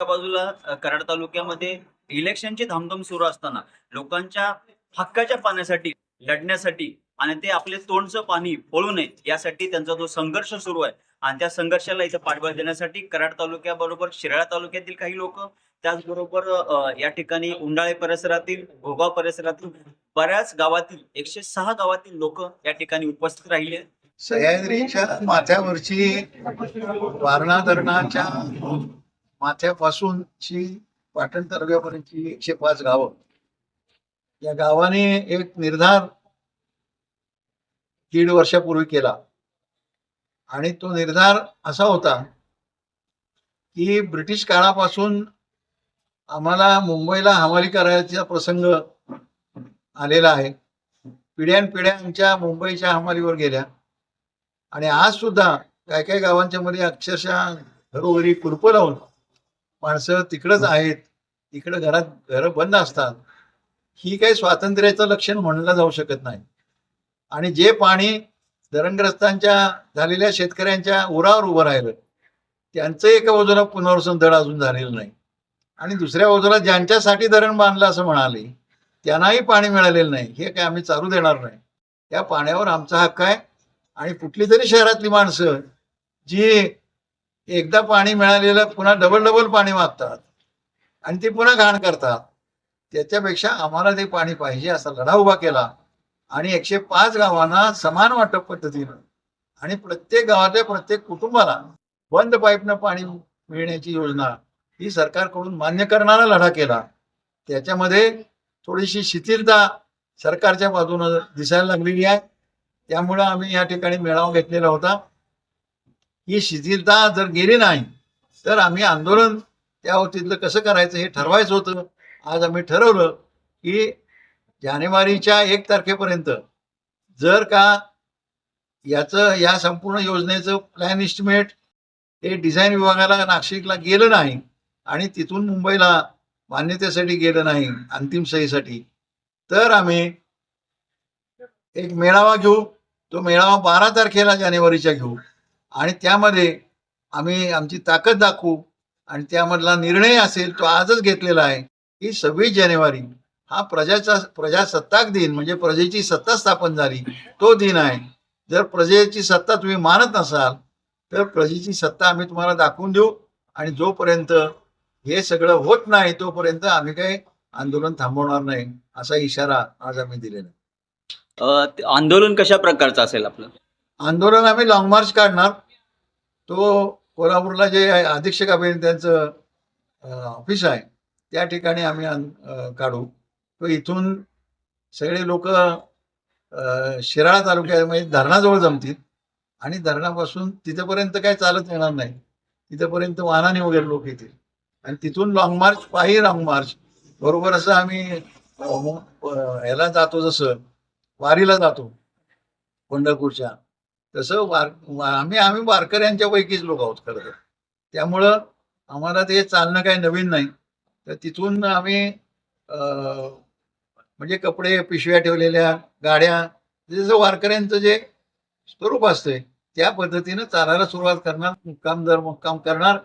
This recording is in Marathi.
बाजूला कराड तालुक्यामध्ये इलेक्शनची धामधूम सुरू असताना लोकांच्या हक्काच्या पाण्यासाठी लढण्यासाठी आणि ते आपले तोंडचं पाणी पळू नये यासाठी त्यांचा जो संघर्ष सुरू आहे. आणि त्या संघर्षाला इथं पाठबळ देण्यासाठी कराड तालुक्याबरोबर शिराळा तालुक्यातील काही लोक त्याचबरोबर या ठिकाणी उंडाळे परिसरातील भोगाव परिसरातील बऱ्याच गावातील एकशे सहा गावातील लोक या ठिकाणी उपस्थित राहिले सह्याद्रीच्या माथ्यावरची वारणा धरणाच्या माथ्यापासूनची पाटण तालुक्यापर्यंतची एकशे पाच गावं. या गावाने एक निर्धार दीड वर्षापूर्वी केला. आणि तो निर्धार असा होता की ब्रिटिश काळापासून आम्हाला मुंबईला हमाली करायचा प्रसंग आलेला आहे. पिढ्यानपिढ्या आमच्या मुंबईच्या हमालीवर गेल्या. आणि आज सुद्धा काही काही गावांच्या मध्ये अक्षरशः घरोघरी कुरपं लावून माणसं तिकडंच आहेत तिकडं घरात घरं बंद असतात ही काही स्वातंत्र्याचं लक्षण म्हणलं जाऊ शकत नाही. आणि जे पाणी धरणग्रस्तांच्या झालेल्या शेतकऱ्यांच्या उरावर उभं राहिलं त्यांचं एका बाजूला पुनर्वसन धड अजून झालेलं नाही. आणि दुसऱ्या बाजूला ज्यांच्यासाठी धरण बांधलं असं म्हणाले त्यांनाही पाणी मिळालेलं नाही हे काय आम्ही चालू देणार नाही. त्या पाण्यावर आमचा हक्क आहे आणि कुठली तरी शहरातली माणसं जी एकदा पाणी मिळालेलं पुन्हा डबल डबल पाणी मागतात. आणि ते पुन्हा घाण करतात. त्याच्यापेक्षा आम्हाला ते पाणी पाहिजे असा लढा उभा केला. आणि एकशे पाच गावांना समान वाटप पद्धतीनं आणि प्रत्येक गावातल्या प्रत्येक कुटुंबाला बंद पाईपनं पाणी मिळण्याची योजना ही सरकारकडून मान्य करणारा लढा केला. त्याच्यामध्ये थोडीशी शिथिलता सरकारच्या बाजूनं दिसायला लागलेली आहे. त्यामुळं आम्ही या ठिकाणी मेळावा घेतलेला होता. ही शिथिलता जर गेली नाही तर आम्ही आंदोलन त्या वतीतलं कसं करायचं हे ठरवायचं होतं. आज आम्ही ठरवलं की जानेवारीच्या एक तारखेपर्यंत जर का याचं या संपूर्ण योजनेचं प्लॅन इस्टिमेट हे डिझाईन विभागाला नाशिकला गेलं नाही आणि तिथून मुंबईला मान्यतेसाठी गेलं नाही अंतिम सहीसाठी तर आम्ही एक मेळावा घेऊ. तो मेळावा बारा तारखेला जानेवारीच्या घेऊ. आणि त्यामध्ये आम्ही आमची ताकद दाखवू आणि त्यामधला निर्णय असेल तो आजच घेतलेला आहे. की सव्वीस जानेवारी हा प्रजाचा प्रजासत्ताक दिन म्हणजे प्रजेची सत्ता स्थापन झाली. तो दिन आहे. जर प्रजेची सत्ता तुम्ही मानत नसाल तर प्रजेची सत्ता आम्ही तुम्हाला दाखवून देऊ आणि जोपर्यंत हे सगळं होत नाही तोपर्यंत आम्ही काही आंदोलन थांबवणार नाही असा इशारा आज आम्ही दिलेला आंदोलन कशा प्रकारचं असेल आपलं? आंदोलन आम्ही लॉंग मार्च काढणार. तो कोल्हापूरला जे आहे अधीक्षक अभियंत्यांचं ऑफिस आहे त्या ठिकाणी आम्ही काढू. तो इथून सगळे लोक शिराळा तालुक्यामध्ये धरणाजवळ जमतील आणि धरणापासून तिथंपर्यंत काय चालत येणार नाही. तिथंपर्यंत वाहनाने वगैरे लोक येतील. आणि तिथून लॉंग मार्च पाही लॉंग मार्च बरोबर असं आम्ही ह्याला जातो जसं वारीला जातो पंढरपूरच्या. तसं वार आम्ही आम्ही वारकऱ्यांच्या पैकीच लोक आहोत खरं तर. त्यामुळं आम्हाला ते चालणं काही नवीन नाही. तर तिथून आम्ही म्हणजे कपडे पिशव्या ठेवलेल्या गाड्या म्हणजे जसं वारकऱ्यांचं जे स्वरूप असतंय त्या पद्धतीनं चालायला सुरुवात करणार मुक्काम दर मुक्काम करणार.